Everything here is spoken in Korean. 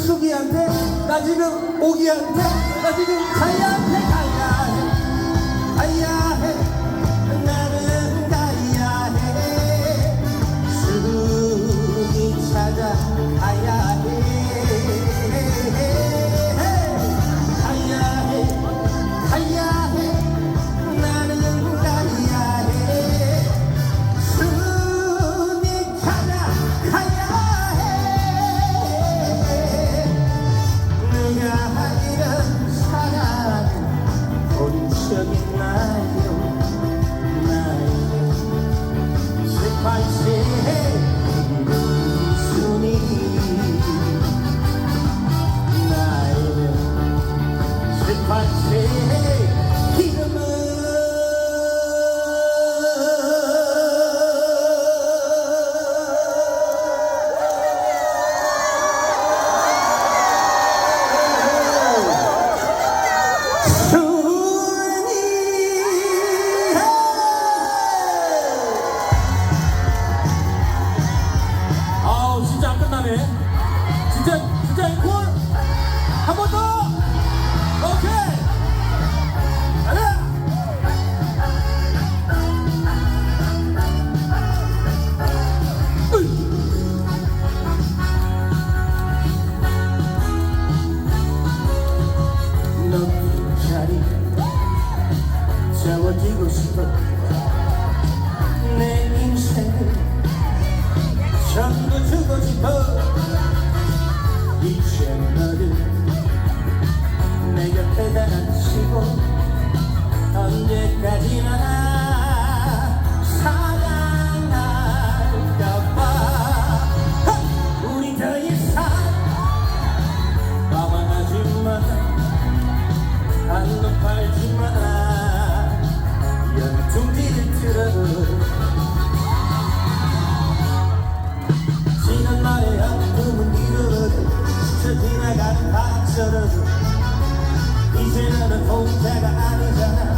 수기한테 나 지금 오기한테 나 지금 자이한테. night 这个时刻。and the hope that I desire.